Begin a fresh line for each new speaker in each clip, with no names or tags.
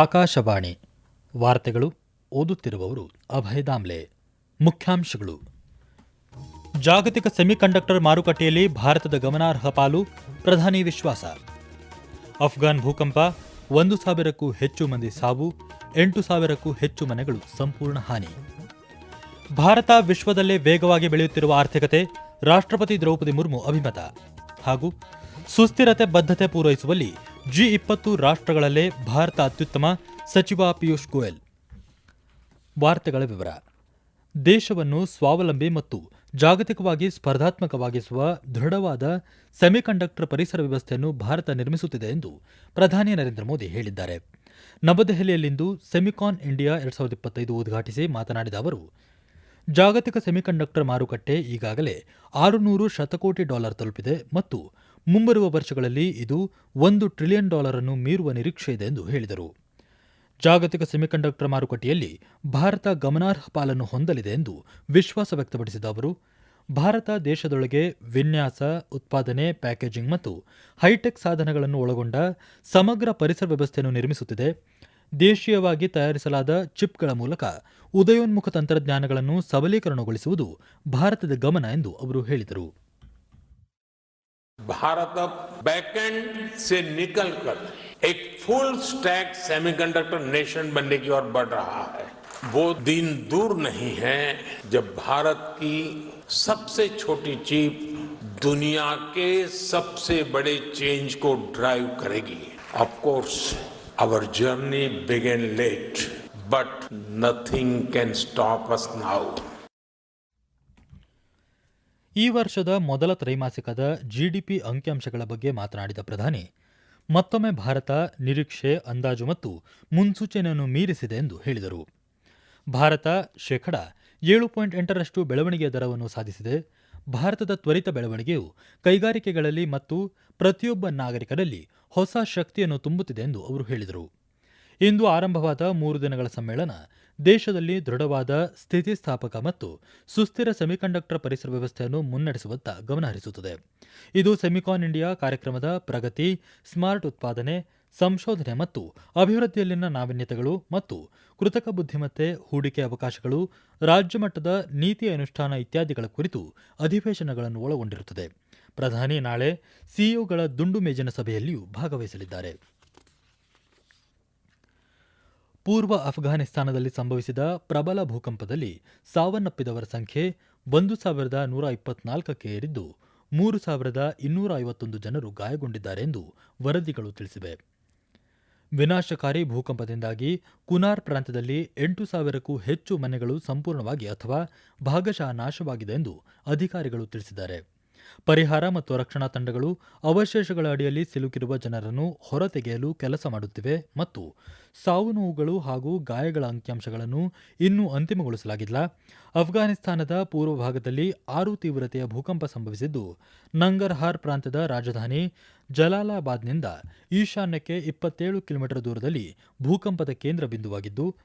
ಆಕಾಶವಾಣಿ ವಾರ್ತೆಗಳು ಓದುತ್ತಿರುವವರು ಅಭಯ ದಾಮ್ಲೆ. ಮುಖ್ಯಾಂಶಗಳು. ಜಾಗತಿಕ ಸೆಮಿಕಂಡಕ್ಟರ್ ಮಾರುಕಟ್ಟೆಯಲ್ಲಿ ಭಾರತದ ಗಮನಾರ್ಹ ಪಾಲು, ಪ್ರಧಾನಿ ವಿಶ್ವಾಸ. ಅಫ್ಘಾನ್ ಭೂಕಂಪ ಒಂದು ಸಾವಿರಕ್ಕೂ ಹೆಚ್ಚು ಮಂದಿ ಸಾವು, ಎಂಟು ಸಾವಿರಕ್ಕೂ ಹೆಚ್ಚು ಮನೆಗಳು ಸಂಪೂರ್ಣ ಹಾನಿ. ಭಾರತ ವಿಶ್ವದಲ್ಲೇ ವೇಗವಾಗಿ ಬೆಳೆಯುತ್ತಿರುವ ಆರ್ಥಿಕತೆ, ರಾಷ್ಟ್ರಪತಿ ದ್ರೌಪದಿ ಮುರ್ಮು ಅಭಿಮತ. ಹಾಗೂ ಸುಸ್ಥಿರತೆ, ಬದ್ಧತೆ ಪೂರೈಸುವಲ್ಲಿ ಜಿ ಇಪ್ಪತ್ತು ರಾಷ್ಟ್ರಗಳಲ್ಲೇ ಭಾರತ ಅತ್ಯುತ್ತಮ ಸಚಿವ ಪಿಯೂಷ್ ಗೋಯಲ್. ವಾರ್ತೆಗಳ ವಿವರ. ದೇಶವನ್ನು ಸ್ವಾವಲಂಬಿ ಮತ್ತು ಜಾಗತಿಕವಾಗಿ ಸ್ಪರ್ಧಾತ್ಮಕವಾಗಿಸುವ ದೃಢವಾದ ಸೆಮಿಕಂಡಕ್ಟರ್ ಪರಿಸರ ವ್ಯವಸ್ಥೆಯನ್ನು ಭಾರತ ನಿರ್ಮಿಸುತ್ತಿದೆ ಎಂದು ಪ್ರಧಾನಿ ನರೇಂದ್ರ ಮೋದಿ ಹೇಳಿದ್ದಾರೆ. ನವದೆಹಲಿಯಲ್ಲಿಂದು ಸೆಮಿಕಾನ್ ಇಂಡಿಯಾ ಎರಡ್ ಸಾವಿರದ ಇಪ್ಪತ್ತೈದು ಉದ್ಘಾಟಿಸಿ ಮಾತನಾಡಿದ ಅವರು, ಜಾಗತಿಕ ಸೆಮಿಕಂಡಕ್ಟರ್ ಮಾರುಕಟ್ಟೆ ಈಗಾಗಲೇ ಆರುನೂರು ಶತಕೋಟಿ ಡಾಲರ್ ತಲುಪಿದೆ ಮತ್ತು ಮುಂಬರುವ ವರ್ಷಗಳಲ್ಲಿ ಇದು ಒಂದು ಟ್ರಿಲಿಯನ್ ಡಾಲರ್ ಅನ್ನು ಮೀರುವ ನಿರೀಕ್ಷೆ ಇದೆ ಎಂದು ಹೇಳಿದರು. ಜಾಗತಿಕ ಸೆಮಿಕಂಡಕ್ಟರ್ ಮಾರುಕಟ್ಟೆಯಲ್ಲಿ ಭಾರತ ಗಮನಾರ್ಹ ಪಾಲನ್ನು ಹೊಂದಲಿದೆ ಎಂದು ವಿಶ್ವಾಸ ವ್ಯಕ್ತಪಡಿಸಿದ ಅವರು, ಭಾರತ ದೇಶದೊಳಗೆ ವಿನ್ಯಾಸ, ಉತ್ಪಾದನೆ, ಪ್ಯಾಕೇಜಿಂಗ್ ಮತ್ತು ಹೈಟೆಕ್ ಸಾಧನಗಳನ್ನು ಒಳಗೊಂಡ ಸಮಗ್ರ ಪರಿಸರ ವ್ಯವಸ್ಥೆಯನ್ನು ನಿರ್ಮಿಸುತ್ತಿದೆ. ದೇಶೀಯವಾಗಿ ತಯಾರಿಸಲಾದ ಚಿಪ್ಗಳ ಮೂಲಕ ಉದಯೋನ್ಮುಖ ತಂತ್ರಜ್ಞಾನಗಳನ್ನು ಸಬಲೀಕರಣಗೊಳಿಸುವುದು ಭಾರತದ ಗಮನ ಎಂದು ಅವರು ಹೇಳಿದರು.
भारत अब बैकएंड से निकलकर एक फुल स्टैक सेमीकंडक्टर नेशन बनने की ओर बढ़ रहा है। वो दिन दूर नहीं है जब भारत की सबसे छोटी चीप दुनिया के सबसे बड़े चेंज को ड्राइव करेगी। Of course our journey began late but nothing can stop us now
ಈ ವರ್ಷದ ಮೊದಲ ತ್ರೈಮಾಸಿಕದ ಜಿಡಿಪಿ ಅಂಕಿಅಂಶಗಳ ಬಗ್ಗೆ ಮಾತನಾಡಿದ ಪ್ರಧಾನಿ, ಮತ್ತೊಮ್ಮೆ ಭಾರತ ನಿರೀಕ್ಷೆ, ಅಂದಾಜು ಮತ್ತು ಮುನ್ಸೂಚನೆಯನ್ನು ಮೀರಿಸಿದೆ ಎಂದು ಹೇಳಿದರು. ಭಾರತ ಶೇಕಡ ಏಳು ಪಾಯಿಂಟ್ ಎಂಟರಷ್ಟು ಬೆಳವಣಿಗೆಯ ದರವನ್ನು ಸಾಧಿಸಿದೆ. ಭಾರತದ ತ್ವರಿತ ಬೆಳವಣಿಗೆಯು ಕೈಗಾರಿಕೆಗಳಲ್ಲಿ ಮತ್ತು ಪ್ರತಿಯೊಬ್ಬ ನಾಗರಿಕರಲ್ಲಿ ಹೊಸ ಶಕ್ತಿಯನ್ನು ತುಂಬುತ್ತಿದೆ ಎಂದು ಅವರು ಹೇಳಿದರು. ಇಂದು ಆರಂಭವಾದ ಮೂರು ದಿನಗಳ ಸಮ್ಮೇಳನ ದೇಶದಲ್ಲಿ ದೃಢವಾದ ಸ್ಥಿತಿಸ್ಥಾಪಕ ಮತ್ತು ಸುಸ್ಥಿರ ಸೆಮಿಕಂಡಕ್ಟರ್ ಪರಿಸರ ವ್ಯವಸ್ಥೆಯನ್ನು ಮುನ್ನಡೆಸುವತ್ತ ಗಮನಹರಿಸುತ್ತದೆ ಇದು ಸೆಮಿಕಾನ್ ಇಂಡಿಯಾ ಕಾರ್ಯಕ್ರಮದ ಪ್ರಗತಿ, ಸ್ಮಾರ್ಟ್ ಉತ್ಪಾದನೆ, ಸಂಶೋಧನೆ ಮತ್ತು ಅಭಿವೃದ್ಧಿಯಲ್ಲಿನ ನಾವೀನ್ಯತೆಗಳು ಮತ್ತು ಕೃತಕ ಬುದ್ಧಿಮತ್ತೆ, ಹೂಡಿಕೆ ಅವಕಾಶಗಳು, ರಾಜ್ಯ ಮಟ್ಟದ ನೀತಿ ಅನುಷ್ಠಾನ ಇತ್ಯಾದಿಗಳ ಕುರಿತು ಅಧಿವೇಶನಗಳನ್ನು ಒಳಗೊಂಡಿರುತ್ತದೆ. ಪ್ರಧಾನಿ ನಾಳೆ ಸಿಇಒಗಳ ದುಂಡು ಮೇಜಿನ ಸಭೆಯಲ್ಲಿಯೂ ಭಾಗವಹಿಸಲಿದ್ದಾರೆ. ಪೂರ್ವ ಅಫ್ಘಾನಿಸ್ತಾನದಲ್ಲಿ ಸಂಭವಿಸಿದ ಪ್ರಬಲ ಭೂಕಂಪದಲ್ಲಿ ಸಾವನ್ನಪ್ಪಿದವರ ಸಂಖ್ಯೆ ಒಂದು ಸಾವಿರದ ನೂರ ಇಪ್ಪತ್ನಾಲ್ಕಕ್ಕೆ ಏರಿದ್ದು, ಮೂರು ಸಾವಿರದ ಇನ್ನೂರ ಐವತ್ತೊಂದು ಜನರು ಗಾಯಗೊಂಡಿದ್ದಾರೆ ಎಂದು ವರದಿಗಳು ತಿಳಿಸಿವೆ. ವಿನಾಶಕಾರಿ ಭೂಕಂಪದಿಂದಾಗಿ ಕುನಾರ್ ಪ್ರಾಂತ್ಯದಲ್ಲಿ ಎಂಟು ಸಾವಿರಕ್ಕೂ ಹೆಚ್ಚು ಮನೆಗಳು ಸಂಪೂರ್ಣವಾಗಿ ಅಥವಾ ಭಾಗಶಃ ನಾಶವಾಗಿದೆ ಎಂದು ಅಧಿಕಾರಿಗಳು ತಿಳಿಸಿದ್ದಾರೆ. ಪರಿಹಾರ ಮತ್ತು ರಕ್ಷಣಾ ತಂಡಗಳು ಅವಶೇಷಗಳ ಅಡಿಯಲ್ಲಿ ಸಿಲುಕಿರುವ ಜನರನ್ನು ಹೊರತೆಗೆಯಲು ಕೆಲಸ ಮಾಡುತ್ತಿವೆ ಮತ್ತು ಸಾವು ನೋವುಗಳು ಹಾಗೂ ಗಾಯಗಳ ಅಂಕಿಅಂಶಗಳನ್ನು ಇನ್ನೂ ಅಂತಿಮಗೊಳಿಸಲಾಗಿಲ್ಲ. ಅಫ್ಘಾನಿಸ್ತಾನದ ಪೂರ್ವ ಭಾಗದಲ್ಲಿ ಆರು ತೀವ್ರತೆಯ ಭೂಕಂಪ ಸಂಭವಿಸಿದ್ದು, ನಂಗರ್ಹಾರ್ ಪ್ರಾಂತ್ಯದ ರಾಜಧಾನಿ ಜಲಾಲಾಬಾದ್ನಿಂದ ಈಶಾನ್ಯಕ್ಕೆ ಇಪ್ಪತ್ತೇಳು ಕಿಲೋಮೀಟರ್ ದೂರದಲ್ಲಿ ಭೂಕಂಪದ ಕೇಂದ್ರ ಬಿಂದುವಾಗಿದ್ದು,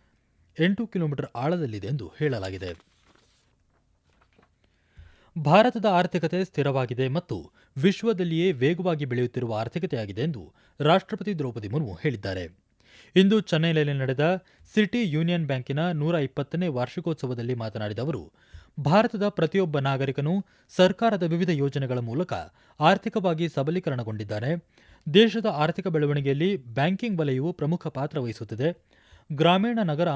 ಎಂಟು ಕಿಲೋಮೀಟರ್ ಆಳದಲ್ಲಿದೆ ಎಂದು ಹೇಳಲಾಗಿದೆ. ಭಾರತದ ಆರ್ಥಿಕತೆ ಸ್ಥಿರವಾಗಿದೆ ಮತ್ತು ವಿಶ್ವದಲ್ಲಿಯೇ ವೇಗವಾಗಿ ಬೆಳೆಯುತ್ತಿರುವ ಆರ್ಥಿಕತೆಯಾಗಿದೆ ಎಂದು ರಾಷ್ಟ್ರಪತಿ ದ್ರೌಪದಿ ಮುರ್ಮು ಹೇಳಿದ್ದಾರೆ. ಇಂದು ಚೆನ್ನೈನಲ್ಲಿ ನಡೆದ ಸಿಟಿ ಯೂನಿಯನ್ ಬ್ಯಾಂಕಿನ ನೂರ ಇಪ್ಪತ್ತನೇ ವಾರ್ಷಿಕೋತ್ಸವದಲ್ಲಿ ಮಾತನಾಡಿದ ಅವರು, ಭಾರತದ ಪ್ರತಿಯೊಬ್ಬ ನಾಗರಿಕನು ಸರ್ಕಾರದ ವಿವಿಧ ಯೋಜನೆಗಳ ಮೂಲಕ ಆರ್ಥಿಕವಾಗಿ ಸಬಲೀಕರಣಗೊಂಡಿದ್ದಾನೆ. ದೇಶದ ಆರ್ಥಿಕ ಬೆಳವಣಿಗೆಯಲ್ಲಿ ಬ್ಯಾಂಕಿಂಗ್ ವಲಯವು ಪ್ರಮುಖ ಪಾತ್ರ ವಹಿಸುತ್ತಿದೆ. ಗ್ರಾಮೀಣ ನಗರ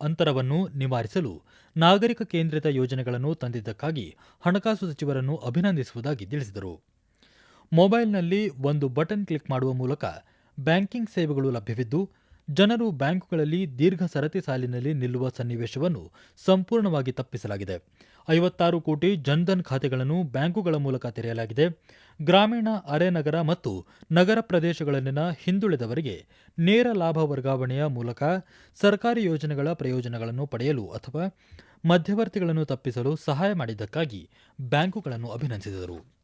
ಅಂತರವನ್ನು ನಿವಾರಿಸಲು ನಾಗರಿಕ ಕೇಂದ್ರಿತ ಯೋಜನೆಗಳನ್ನು ತಂದಿದ್ದಕ್ಕಾಗಿ ಹಣಕಾಸು ಸಚಿವರನ್ನು ಅಭಿನಂದಿಸುವುದಾಗಿ ತಿಳಿಸಿದರು. ಮೊಬೈಲ್ನಲ್ಲಿ ಒಂದು ಬಟನ್ ಕ್ಲಿಕ್ ಮಾಡುವ ಮೂಲಕ ಬ್ಯಾಂಕಿಂಗ್ ಸೇವೆಗಳು ಲಭ್ಯವಿದ್ದು, ಜನರು ಬ್ಯಾಂಕುಗಳಲ್ಲಿ ದೀರ್ಘ ಸರತಿ ಸಾಲಿನಲ್ಲಿ ನಿಲ್ಲುವ ಸನ್ನಿವೇಶವನ್ನು ಸಂಪೂರ್ಣವಾಗಿ ತಪ್ಪಿಸಲಾಗಿದೆ. ಐವತ್ತಾರು ಕೋಟಿ ಜನ್ಧನ್ ಖಾತೆಗಳನ್ನು ಬ್ಯಾಂಕುಗಳ ಮೂಲಕ ತೆರೆಯಲಾಗಿದೆ. ಗ್ರಾಮೀಣ ಅರೆನಗರ ಮತ್ತು ನಗರ ಪ್ರದೇಶಗಳಲ್ಲಿನ ಹಿಂದುಳಿದವರಿಗೆ ನೇರ ಲಾಭ ವರ್ಗಾವಣೆಯ ಮೂಲಕ ಸರ್ಕಾರಿ ಯೋಜನೆಗಳ ಪ್ರಯೋಜನಗಳನ್ನು ಪಡೆಯಲು ಅಥವಾ ಮಧ್ಯವರ್ತಿಗಳನ್ನು ತಪ್ಪಿಸಲು ಸಹಾಯ ಮಾಡಿದ್ದಕ್ಕಾಗಿ ಬ್ಯಾಂಕುಗಳನ್ನು ಅಭಿನಂದಿಸಿದರು.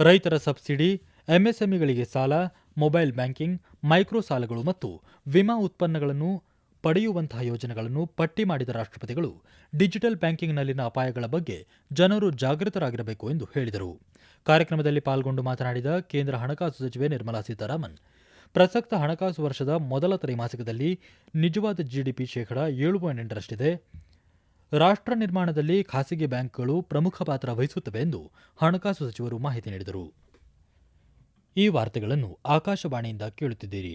ರೈತರ ಸಬ್ಸಿಡಿ, ಎಂಎಸ್ಎಂಇಗಳಿಗೆ ಸಾಲ, ಮೊಬೈಲ್ ಬ್ಯಾಂಕಿಂಗ್, ಮೈಕ್ರೋ ಸಾಲಗಳು ಮತ್ತು ವಿಮಾ ಉತ್ಪನ್ನಗಳನ್ನು ಪಡೆಯುವಂತಹ ಯೋಜನೆಗಳನ್ನು ಪಟ್ಟಿ ಮಾಡಿದ ರಾಷ್ಟ್ರಪತಿಗಳು ಡಿಜಿಟಲ್ ಬ್ಯಾಂಕಿಂಗ್ನಲ್ಲಿನ ಅಪಾಯಗಳ ಬಗ್ಗೆ ಜನರು ಜಾಗೃತರಾಗಿರಬೇಕು ಎಂದು ಹೇಳಿದರು. ಕಾರ್ಯಕ್ರಮದಲ್ಲಿ ಪಾಲ್ಗೊಂಡು ಮಾತನಾಡಿದ ಕೇಂದ್ರ ಹಣಕಾಸು ಸಚಿವೆ ನಿರ್ಮಲಾ ಸೀತಾರಾಮನ್, ಪ್ರಸಕ್ತ ಹಣಕಾಸು ವರ್ಷದ ಮೊದಲ ತ್ರೈಮಾಸಿಕದಲ್ಲಿ ನಿಜವಾದ ಜಿಡಿಪಿ ಶೇಕಡ ಏಳು ಪಾಯಿಂಟ್ ಎಂಟರಷ್ಟಿದೆ. ರಾಷ್ಟ್ರ ನಿರ್ಮಾಣದಲ್ಲಿ ಖಾಸಗಿ ಬ್ಯಾಂಕ್ಗಳು ಪ್ರಮುಖ ಪಾತ್ರ ವಹಿಸುತ್ತವೆ ಎಂದು ಹಣಕಾಸು ಸಚಿವರು ಮಾಹಿತಿ ನೀಡಿದರು. ಈ ವಾರ್ತೆಗಳನ್ನು ಆಕಾಶವಾಣಿಯಿಂದ ಕೇಳುತ್ತಿದ್ದೀರಿ.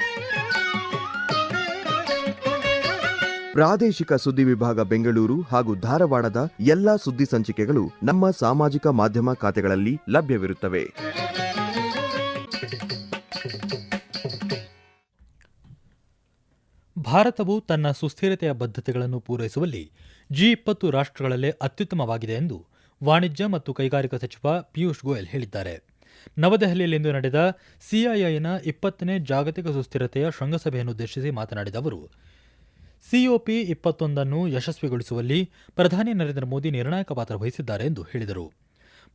ಪ್ರಾದೇಶಿಕ ಸುದ್ದಿ ವಿಭಾಗ ಬೆಂಗಳೂರು ಹಾಗೂ ಧಾರವಾಡದ ಎಲ್ಲಾ ಸುದ್ದಿ ಸಂಚಿಕೆಗಳು ನಮ್ಮ ಸಾಮಾಜಿಕ ಮಾಧ್ಯಮ ಖಾತೆಗಳಲ್ಲಿ ಲಭ್ಯವಿರುತ್ತವೆ.
ಭಾರತವು ತನ್ನ ಸುಸ್ಥಿರತೆಯ ಬದ್ಧತೆಗಳನ್ನು ಪೂರೈಸುವಲ್ಲಿ ಜಿ ಇಪ್ಪತ್ತು ರಾಷ್ಟ್ರಗಳಲ್ಲೇ ಅತ್ಯುತ್ತಮವಾಗಿದೆ ಎಂದು ವಾಣಿಜ್ಯ ಮತ್ತು ಕೈಗಾರಿಕಾ ಸಚಿವ ಪಿಯೂಷ್ ಗೋಯಲ್ ಹೇಳಿದ್ದಾರೆ. ನವದೆಹಲಿಯಲ್ಲಿಂದು ನಡೆದ ಸಿಐಐನ ಇಪ್ಪತ್ತನೇ ಜಾಗತಿಕ ಸುಸ್ಥಿರತೆಯ ಶೃಂಗಸಭೆಯನ್ನುದ್ದೇಶಿಸಿ ಮಾತನಾಡಿದ ಅವರು ಸಿಒಪಿ ಇಪ್ಪತ್ತೊಂದನ್ನು ಯಶಸ್ವಿಗೊಳಿಸುವಲ್ಲಿ ಪ್ರಧಾನಿ ನರೇಂದ್ರ ಮೋದಿ ನಿರ್ಣಾಯಕ ಪಾತ್ರ ವಹಿಸಿದ್ದಾರೆ ಎಂದು ಹೇಳಿದರು.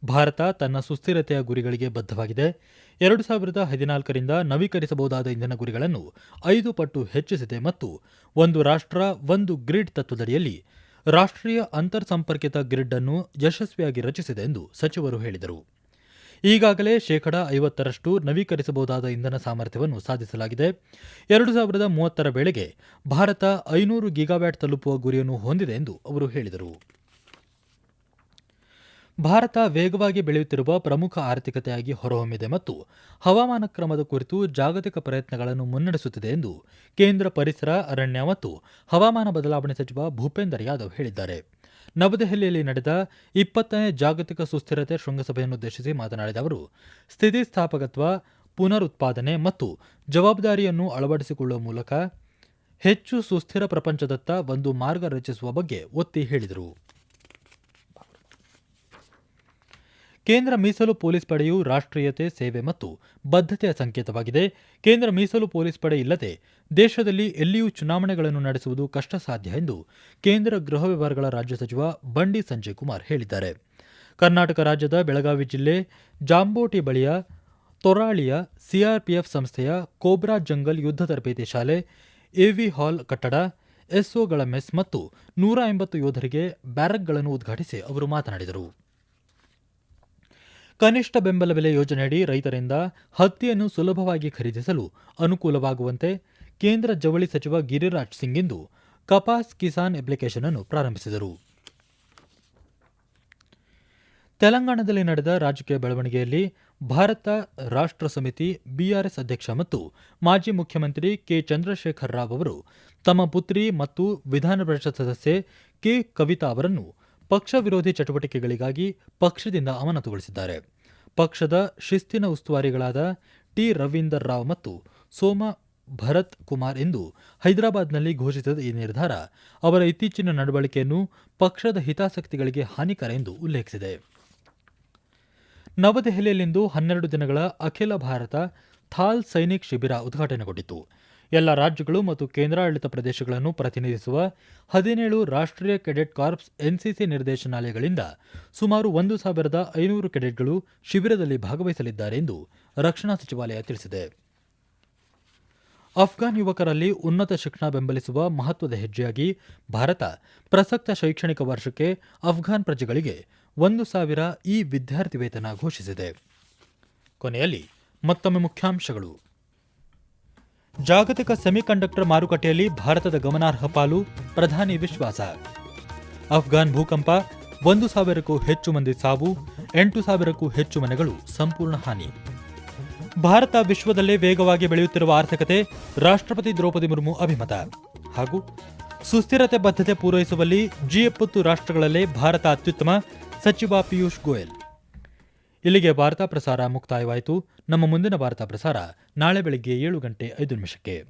ಭಾರತ ತನ್ನ ಸುಸ್ಥಿರತೆಯ ಗುರಿಗಳಿಗೆ ಬದ್ಧವಾಗಿದೆ. ಎರಡು ಸಾವಿರದ ಹದಿನಾಲ್ಕರಿಂದ ನವೀಕರಿಸಬಹುದಾದ ಇಂಧನ ಗುರಿಗಳನ್ನು ಐದು ಪಟ್ಟು ಹೆಚ್ಚಿಸಿದೆ ಮತ್ತು ಒಂದು ರಾಷ್ಟ್ರ, ಒಂದು ಗ್ರಿಡ್ ತತ್ವದಡಿಯಲ್ಲಿ ರಾಷ್ಟ್ರೀಯ ಅಂತರ್ ಸಂಪರ್ಕಿತ ಗ್ರಿಡ್ ಅನ್ನು ಯಶಸ್ವಿಯಾಗಿ ರಚಿಸಿದೆ ಎಂದು ಸಚಿವರು ಹೇಳಿದರು. ಈಗಾಗಲೇ ಶೇಕಡಾ ಐವತ್ತರಷ್ಟು ನವೀಕರಿಸಬಹುದಾದ ಇಂಧನ ಸಾಮರ್ಥ್ಯವನ್ನು ಸಾಧಿಸಲಾಗಿದೆ. ಎರಡು ಸಾವಿರದ ಮೂವತ್ತರ ವೇಳೆಗೆ ಭಾರತ ಐನೂರು ಗಿಗಾವ್ಯಾಟ್ ತಲುಪುವ ಗುರಿಯನ್ನು ಹೊಂದಿದೆ ಎಂದು ಅವರು ಹೇಳಿದರು. ಭಾರತ ವೇಗವಾಗಿ ಬೆಳೆಯುತ್ತಿರುವ ಪ್ರಮುಖ ಆರ್ಥಿಕತೆಯಾಗಿ ಹೊರಹೊಮ್ಮಿದೆ ಮತ್ತು ಹವಾಮಾನ ಕ್ರಮದ ಕುರಿತು ಜಾಗತಿಕ ಪ್ರಯತ್ನಗಳನ್ನು ಮುನ್ನಡೆಸುತ್ತಿದೆ ಎಂದು ಕೇಂದ್ರ ಪರಿಸರ, ಅರಣ್ಯ ಮತ್ತು ಹವಾಮಾನ ಬದಲಾವಣೆ ಸಚಿವ ಭೂಪೇಂದರ್ ಯಾದವ್ ಹೇಳಿದ್ದಾರೆ. ನವದೆಹಲಿಯಲ್ಲಿ ನಡೆದ ಇಪ್ಪತ್ತನೇ ಜಾಗತಿಕ ಸುಸ್ಥಿರತೆ ಶೃಂಗಸಭೆಯನ್ನುದ್ದೇಶಿಸಿ ಮಾತನಾಡಿದ ಅವರು, ಸ್ಥಿತಿಸ್ಥಾಪಕತ್ವ, ಪುನರುತ್ಪಾದನೆ ಮತ್ತು ಜವಾಬ್ದಾರಿಯನ್ನು ಅಳವಡಿಸಿಕೊಳ್ಳುವ ಮೂಲಕ ಹೆಚ್ಚು ಸುಸ್ಥಿರ ಪ್ರಪಂಚದತ್ತ ಒಂದು ಮಾರ್ಗ ರಚಿಸುವ ಬಗ್ಗೆ ಒತ್ತಿ ಹೇಳಿದರು. ಕೇಂದ್ರ ಮೀಸಲು ಪೊಲೀಸ್ ಪಡೆಯು ರಾಷ್ಟ್ರೀಯತೆ, ಸೇವೆ ಮತ್ತು ಬದ್ಧತೆಯ ಸಂಕೇತವಾಗಿದೆ. ಕೇಂದ್ರ ಮೀಸಲು ಪೊಲೀಸ್ ಪಡೆ ಇಲ್ಲದೆ ದೇಶದಲ್ಲಿ ಎಲ್ಲಿಯೂ ಚುನಾವಣೆಗಳನ್ನು ನಡೆಸುವುದು ಕಷ್ಟ ಸಾಧ್ಯ ಎಂದು ಕೇಂದ್ರ ಗೃಹ ವ್ಯವಹಾರಗಳ ರಾಜ್ಯ ಸಚಿವ ಬಂಡಿ ಸಂಜಯ್ ಕುಮಾರ್ ಹೇಳಿದ್ದಾರೆ. ಕರ್ನಾಟಕ ರಾಜ್ಯದ ಬೆಳಗಾವಿ ಜಿಲ್ಲೆ ಜಾಂಬೋಟಿ ಬಳಿಯ ತೊರಾಳಿಯ ಸಿಆರ್ಪಿಎಫ್ ಸಂಸ್ಥೆಯ ಕೋಬ್ರಾ ಜಂಗಲ್ ಯುದ್ಧ ತರಬೇತಿ ಶಾಲೆ, ಎವಿ ಹಾಲ್ ಕಟ್ಟಡ, ಎಸ್ಒಗಳ ಮೆಸ್ ಮತ್ತು ನೂರ ಎಂಬತ್ತು ಯೋಧರಿಗೆ ಬ್ಯಾರಕ್ಗಳನ್ನು ಉದ್ಘಾಟಿಸಿ ಅವರು ಮಾತನಾಡಿದರು. ಕನಿಷ್ಠ ಬೆಂಬಲ ಬೆಲೆ ಯೋಜನೆಯಡಿ ರೈತರಿಂದ ಹತ್ತಿಯನ್ನು ಸುಲಭವಾಗಿ ಖರೀದಿಸಲು ಅನುಕೂಲವಾಗುವಂತೆ ಕೇಂದ್ರ ಜವಳಿ ಸಚಿವ ಗಿರಿರಾಜ್ ಸಿಂಗ್ ಇಂದು ಕಪಾಸ್ ಕಿಸಾನ್ ಅಪ್ಲಿಕೇಶನ್ ಅನ್ನು ಪ್ರಾರಂಭಿಸಿದರು. ತೆಲಂಗಾಣದಲ್ಲಿ ನಡೆದ ರಾಜಕೀಯ ಬೆಳವಣಿಗೆಯಲ್ಲಿ ಭಾರತ ರಾಷ್ಟ್ರ ಸಮಿತಿ ಬಿಆರ್ಎಸ್ ಅಧ್ಯಕ್ಷ ಮತ್ತು ಮಾಜಿ ಮುಖ್ಯಮಂತ್ರಿ ಕೆ ಚಂದ್ರಶೇಖರ್ ರಾವ್ ಅವರು ತಮ್ಮ ಪುತ್ರಿ ಮತ್ತು ವಿಧಾನ ಪರಿಷತ್ ಸದಸ್ಯೆ ಕೆ ಕವಿತಾ ಅವರನ್ನು ಪಕ್ಷ ವಿರೋಧಿ ಚಟುವಟಿಕೆಗಳಿಗಾಗಿ ಪಕ್ಷದಿಂದ ಅಮಾನತುಗೊಳಿಸಿದ್ದಾರೆ. ಪಕ್ಷದ ಶಿಸ್ತಿನ ಉಸ್ತುವಾರಿಗಳಾದ ಟಿ. ರವೀಂದರ್ ರಾವ್ ಮತ್ತು ಸೋಮ ಭರತ್ ಕುಮಾರ್ ಎಂದು ಹೈದರಾಬಾದ್ನಲ್ಲಿ ಘೋಷಿಸಿದ ಈ ನಿರ್ಧಾರ ಅವರ ಇತ್ತೀಚಿನ ನಡವಳಿಕೆಯನ್ನು ಪಕ್ಷದ ಹಿತಾಸಕ್ತಿಗಳಿಗೆ ಹಾನಿಕರ ಎಂದು ಉಲ್ಲೇಖಿಸಿದೆ. ನವದೆಹಲಿಯಲ್ಲಿಂದು ಹನ್ನೆರಡು ದಿನಗಳ ಅಖಿಲ ಭಾರತ ಥಾಲ್ ಸೈನಿಕ್ ಶಿಬಿರ ಉದ್ಘಾಟನೆಗೊಂಡಿತು. ಎಲ್ಲ ರಾಜ್ಯಗಳು ಮತ್ತು ಕೇಂದ್ರಾಡಳಿತ ಪ್ರದೇಶಗಳನ್ನು ಪ್ರತಿನಿಧಿಸುವ ಹದಿನೇಳು ರಾಷ್ಟ್ರೀಯ ಕೆಡೆಟ್ ಕಾರ್ಪ್ಸ್ ಎನ್ಸಿಸಿ ನಿರ್ದೇಶನಾಲಯಗಳಿಂದ ಸುಮಾರು ಒಂದು ಸಾವಿರದ ಐನೂರು ಕೆಡೆಟ್ಗಳು ಶಿಬಿರದಲ್ಲಿ ಭಾಗವಹಿಸಲಿದ್ದಾರೆ ಎಂದು ರಕ್ಷಣಾ ಸಚಿವಾಲಯ ತಿಳಿಸಿದೆ. ಅಫ್ಘಾನ್ ಯುವಕರಲ್ಲಿ ಉನ್ನತ ಶಿಕ್ಷಣ ಬೆಂಬಲಿಸುವ ಮಹತ್ವದ ಹೆಜ್ಜೆಯಾಗಿ ಭಾರತ ಪ್ರಸಕ್ತ ಶೈಕ್ಷಣಿಕ ವರ್ಷಕ್ಕೆ ಅಫ್ಘಾನ್ ಪ್ರಜೆಗಳಿಗೆ ಒಂದು ಸಾವಿರ ಇ ವಿದ್ಯಾರ್ಥಿ ವೇತನ ಘೋಷಿಸಿದೆ. ಕೊನೆಯಲ್ಲಿ ಮತ್ತೊಮ್ಮೆ ಮುಖ್ಯಾಂಶಗಳು. ಜಾಗತಿಕ ಸೆಮಿಕಂಡಕ್ಟರ್ ಮಾರುಕಟ್ಟೆಯಲ್ಲಿ ಭಾರತದ ಗಮನಾರ್ಹ ಪಾಲು, ಪ್ರಧಾನಿ ವಿಶ್ವಾಸ. ಅಫ್ಘಾನ್ ಭೂಕಂಪ, ಒಂದು ಸಾವಿರಕ್ಕೂ ಹೆಚ್ಚು ಮಂದಿ ಸಾವು, ಎಂಟು ಸಾವಿರಕ್ಕೂ ಹೆಚ್ಚು ಮನೆಗಳು ಸಂಪೂರ್ಣ ಹಾನಿ. ಭಾರತ ವಿಶ್ವದಲ್ಲೇ ವೇಗವಾಗಿ ಬೆಳೆಯುತ್ತಿರುವ ಆರ್ಥಿಕತೆ, ರಾಷ್ಟ್ರಪತಿ ದ್ರೌಪದಿ ಮುರ್ಮು ಅಭಿಮತ. ಹಾಗೂ ಸುಸ್ಥಿರತೆ ಬದ್ಧತೆ ಪೂರೈಸುವಲ್ಲಿ ಜಿ ಎಪ್ಪತ್ತು ರಾಷ್ಟ್ರಗಳಲ್ಲೇ ಭಾರತ ಅತ್ಯುತ್ತಮ ಸಚಿವ ಪಿಯೂಷ್ ಗೋಯಲ್. ಇಲ್ಲಿಗೆ ವಾರ್ತಾ ಪ್ರಸಾರ ಮುಕ್ತಾಯವಾಯಿತು. ನಮ್ಮ ಮುಂದಿನ ವಾರ್ತಾ ಪ್ರಸಾರ ನಾಳೆ ಬೆಳಗ್ಗೆ ಏಳು ಗಂಟೆ ಐದು ನಿಮಿಷಕ್ಕೆ.